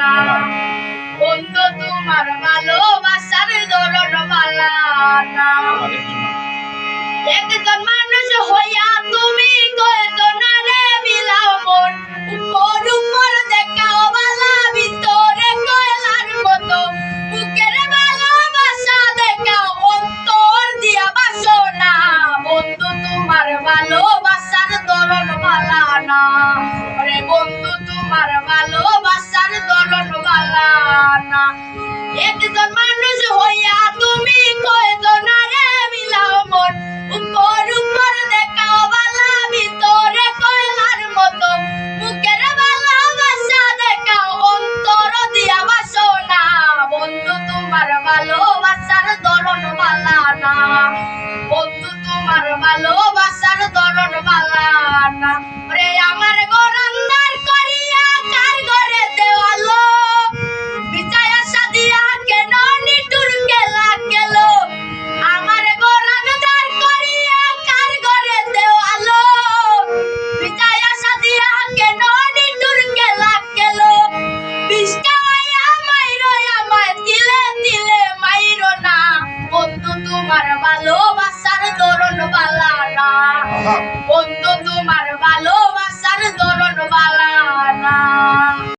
না বন্ধু, তোমার ভালোবাসার ধরন বালা না। একজন মানুষ হইয়া তুমি কয়জনারে বিলাও মন। উপর উপর দেখাও বালা, ভিতরে কয়লার মতো। বুকের ভালোবাসা দেখাও, অন্তর দিয়া বাসনা। বন্ধু, তোমার ভালোবাসার ধরন বালা না। একজন মানুষ হইয়া তুমি কয়জনারে বিলাও মন। উপর উপর দেখাও বালা, ভিতরে কয়লার মতো। মুখের ভালোবাসা দেখাও, অন্তর দিয়া বাসনা বন্ধু, তোমার ভালোবাসার ধরন বালা না। বন্ধু, তোমার ভালোবাসার তোমার ভালোবাসার ধরন পালা না